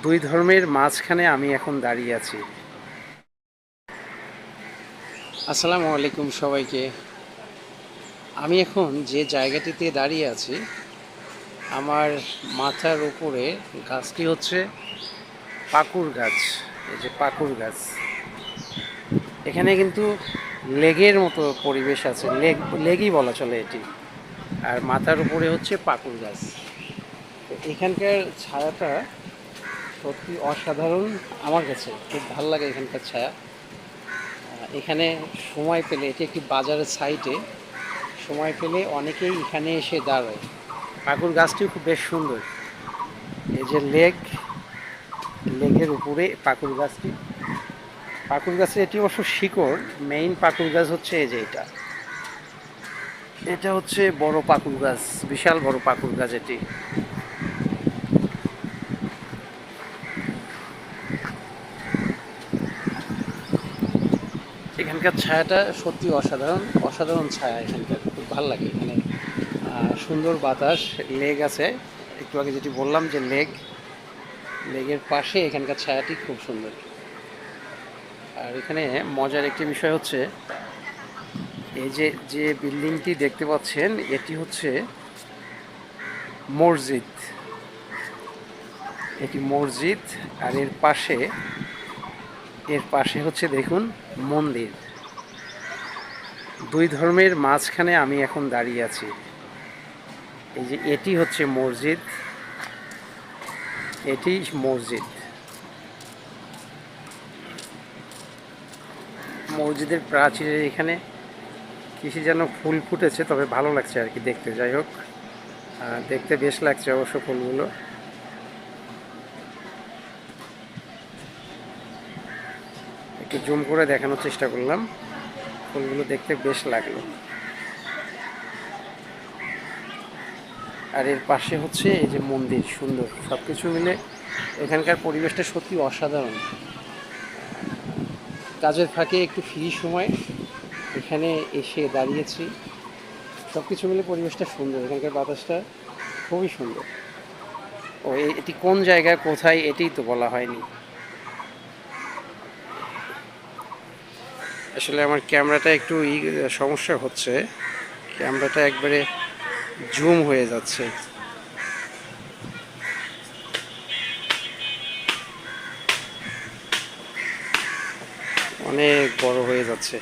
দুই ধর্মের মাঝখানে আমি এখন দাঁড়িয়ে আছি। আসসালামু আলাইকুম সবাইকে। আমি এখন যে জায়গাটিতে দাঁড়িয়ে আছি, আমার মাথার উপরে গাছটি হচ্ছে পাকুর গাছ, এই যে পাকুর গাছ। এখানে কিন্তু লেগের মতো পরিবেশ আছে, লেগ, লেগই বলা চলে এটি। আর মাথার উপরে হচ্ছে পাকুর গাছ। এখানকার ছায়াটা সত্যি অসাধারণ আমার কাছে। খুব ভালো লাগে এখানকার ছায়া। এখানে সময় পেলে, এটি একটি বাজারের সাইটে, সময় পেলে অনেকেই এখানে এসে দাঁড়ায়। পাকুর গাছটিও খুব বেশ সুন্দর। এই যে লেক, লেকের উপরে পাকুর গাছটি। পাকুর গাছের এটি অবশ্য শিকড় মেইন পাকুর গাছ হচ্ছে এই যে এটা। এটা হচ্ছে বড় পাকুর গাছ, বিশাল বড় পাকুর গাছ এটি। এখানকার ছায়াটা সত্যি অসাধারণ অসাধারণ ছায়া এখানকার। খুব ভালো লাগে এখানে। সুন্দর বাতাস লেগ আছে। একটু আগে যেটি বললাম যে লেগ লেগের পাশে এখানকার ছায়াটি খুব সুন্দর। আর এখানে মজার একটি বিষয় হচ্ছে, এই যে যে বিল্ডিংটি দেখতে পাচ্ছেন, এটি হচ্ছে মসজিদ। এটি মসজিদ, আর এর পাশে এর পাশে হচ্ছে দেখুন মন্দির। দুই ধর্মের মাঝখানে আমি এখন দাঁড়িয়ে আছি। এই যে এটি হচ্ছে মসজিদ। এটি মসজিদ। মসজিদের প্রাচীরের এখানে কিছু যেন ফুল ফুটেছে, তবে ভালো লাগছে আর কি দেখতে। যাই হোক দেখতে বেশ লাগছে অবশ্য ফুলগুলো। একটু জুম করে দেখানোর চেষ্টা করলাম। ফুলগুলো দেখতে বেশ লাগল। আর এর পাশে হচ্ছে এই যে মন্দির, সুন্দর। সব কিছু মিলে এখানকার পরিবেশটা সত্যি অসাধারণ। কাজের ফাঁকে একটু ফ্রি সময় এখানে এসে দাঁড়িয়েছি। সব কিছু মিলে পরিবেশটা সুন্দর। এখানকার বাতাসটা খুবই সুন্দর। ও এটি কোন জায়গায়, কোথায়, এটিই তো বলা হয়নি। আসলে আমার ক্যামেরাটা একটু সমস্যা হচ্ছে। ক্যামেরাটা একবারে জুম হয়ে যাচ্ছে। অনেক বড় হয়ে যাচ্ছে।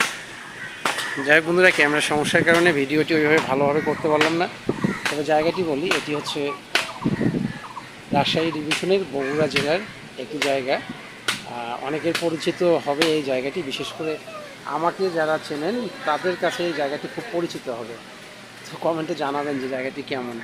যাই হোক বন্ধুরা, ক্যামেরার সমস্যার কারণে ভিডিওটি ওইভাবে ভালোভাবে করতে পারলাম না। তবে জায়গাটি বলি, এটি হচ্ছে রাজশাহী ডিভিশনের বগুড়া জেলার একটি জায়গা। অনেকের পরিচিত হবে এই জায়গাটি, বিশেষ করে আমাকে যারা চেনেন, তাদের কাছে এই জায়গাটি খুব পরিচিত হবে। তো কমেন্টে জানাবেন যে জায়গাটি কেমন।